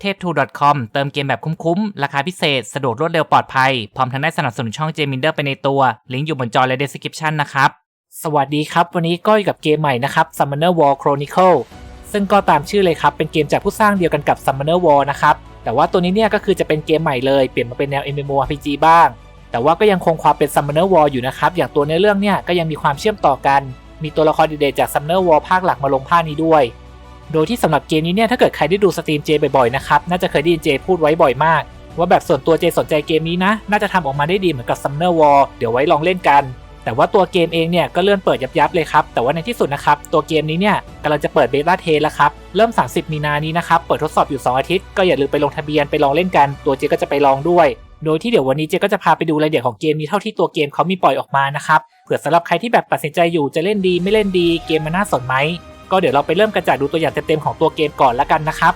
เทพ 2.com เติมเกมแบบคุ้มๆ ราคาพิเศษ สะดวกรวดเร็วปลอดภัย พร้อมทั้งได้สนับสนุนช่องเจมินเดอร์ไปในตัว ลิงก์อยู่บนจอและ description นะครับ สวัสดีครับ วันนี้ก็อยู่กับเกมใหม่นะครับ Summoner War Chronicle ซึ่งก็ตามชื่อเลยครับ เป็นเกมจากผู้สร้างเดียวกันกับ Summoner War นะครับ แต่ว่าตัวนี้เนี่ยก็คือจะเป็นเกมใหม่เลย เปลี่ยนมาเป็นแนว MMORPG บ้าง แต่ว่าก็ยังคงความเป็น Summoner War อยู่นะครับ อย่างตัวในอเรื่องเนี่ยก็ยังมีความเชื่อมต่อกัน มีตัวละครเดีๆจาก Summoner War ภาคหลักมาลงภาคนี้ด้วย โดยที่สำหรับเกมนี้เนี่ยถ้าเกิดใครได้ดูสตรีมเจบ่อยๆนะครับน่าจะเคยได้ยินเจพูดไว้บ่อยมาก ว่าแบบส่วนตัวเจสนใจเกมนี้นะ น่าจะทำออกมาได้ดีเหมือนกับ Summoner War เดี๋ยวไว้ลองเล่นกัน แต่ว่าตัวเกมเองเนี่ยก็เลื่อนเปิดยับๆเลยครับ แต่ว่าในที่สุดนะครับตัวเกมนี้เนี่ยกำลังจะเปิดเบต้าเทสแล้วครับเริ่ม 30 มีนานี้นะครับเปิดทดสอบอยู่ 2 อาทิตย์ก็อย่าลืมไปลงทะเบียนไปลองเล่นกัน ตัวเจก็จะไปลองด้วยโดยที่เดี๋ยววันนี้เจก็จะพาไปดูรายละเอียดของเกมนี้เท่าที่ตัวเกมเขามีปล่อยออกมานะครับเผื่อสำหรับใครที่แบบตัดสินใจอยู่จะเล่นดีไม่เล่นดีเกมมันน่าสนไหม ก็เดี๋ยวเราไปเริ่มกันจากดูตัวอย่างเต็มๆของตัวเกมก่อนละกันนะครับ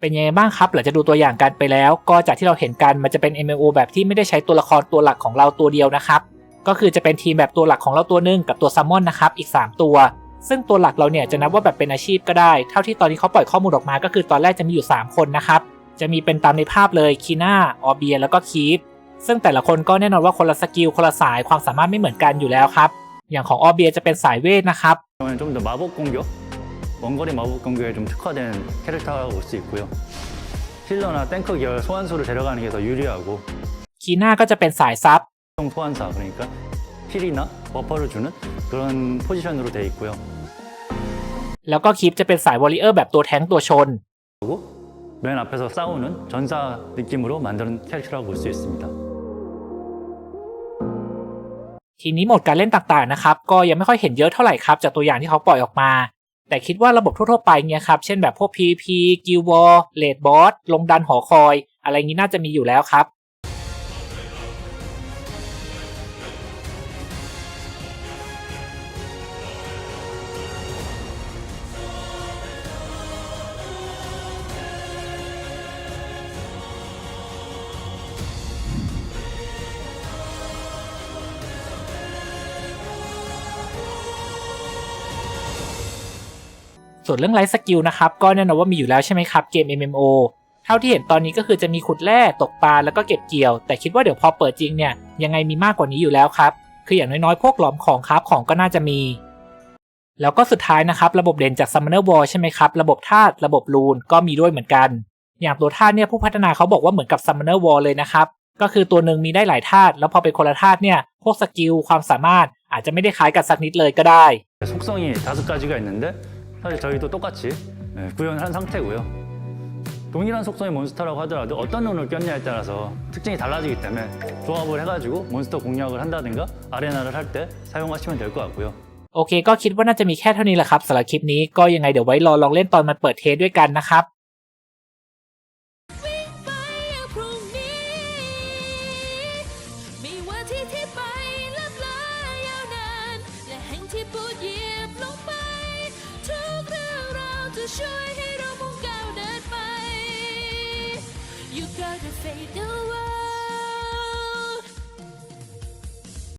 เป็นยังไงบ้างครับหลังจากดูตัวอย่างกันไปแล้ว ก็จากที่เราเห็นกันมันจะเป็น MMO แบบที่ไม่ได้ใช้ตัวละครตัวหลักของเราตัวเดียวนะครับ ก็คือจะเป็นทีมแบบตัวหลักของเราตัวหนึ่งกับตัวซัมมอนนะครับอีก 3 ตัว ซึ่งตัวหลักเราเนี่ยจะนับว่าแบบเป็นอาชีพก็ได้ เท่าที่ตอนนี้เขาปล่อยข้อมูลออกมาก็คือตอนแรกจะมีอยู่ 3 คนนะครับ จะมีเป็นตามในภาพเลยคีน่าออเบียแล้วก็คีฟซึ่งแต่ละคนก็แน่นอนว่าคนละสกิลคนละสายความสามารถไม่เหมือนกันอยู่แล้วครับอย่างของออเบียจะเป็นสายเวทนะครับ 원거리 마법 공격에 좀 특화된 캐릭터라고 볼 수 있고요. 힐러나 탱커 계열 소환수를 데려가는 게 더 유리하고 คีน่าก็จะเป็นสายซับ 총 소환사 그러니까 힐이나 버퍼를 주는 그런 포지션으로 돼 있고요. แล้วก็คีฟจะเป็นสายวอริเออร์แบบตัวแท้งตัวชน 그리고 맨 앞에서 싸우는 전사 느낌으로 만드는 캐릭터라고 볼 수 있습니다. ทีนี้โหมดการเล่นต่างๆนะครับ ก็ยังไม่ค่อยเห็นเยอะเท่าไหร่ครับ จากตัวอย่างที่เขาปล่อยออกมา แต่คิดว่าระบบทั่วๆไปเนี่ยครับ เช่นแบบพวก PVP Guild War Raid Boss ลงดันหอคอย อะไรงี้น่าจะมีอยู่แล้วครับ ส่วนเรื่องไลฟ์สกิลนะครับก็แน่นอนว่ามีอยู่แล้วใช่ไหมครับเกม MMO เท่าที่เห็นตอนนี้ก็คือจะมีขุดแร่ตกปลาแล้วก็เก็บเกี่ยว แต่คิดว่าเดี๋ยวพอเปิดจริงเนี่ยยังไงมีมากกว่านี้อยู่แล้วครับคืออย่างน้อยๆพวกหลอมของครับของก็น่าจะมี แล้วก็สุดท้ายนะครับระบบเด่นจาก Summoner Wall ใช่ไหมครับระบบธาตุระบบรูนก็มีด้วยเหมือนกัน อย่างตัวธาตุเนี่ยผู้พัฒนาเขาบอกว่าเหมือนกับ Summoner Wall เลยนะครับก็คือตัวหนึ่งมีได้หลายธาตุแล้วพอเป็นคนละธาตุเนี่ยพวกสกิลความสามารถอาจจะไม่ได้คล้ายกันสักนิดเลยก็ได้ 속성이 다섯 가지가 있는데 사실 저희도 똑같이 예, 구현을 한 상태고요. 동일한 속성의 몬스터라고 하더라도 어떤 룬을 꼈냐에 따라서 특징이 달라지기 때문에 조합을 해가지고 몬스터 공략을 한다든가 아레나를 할 때 사용하시면 될 것 같고요. โอเค ก็คิดว่าน่าจะมีแค่เท่านี้แหละครับสำหรับคลิปนี้ก็ยังไงเดี๋ยวไว้รอลองเล่นตอนมันเปิดเทสด้วยกันนะครับ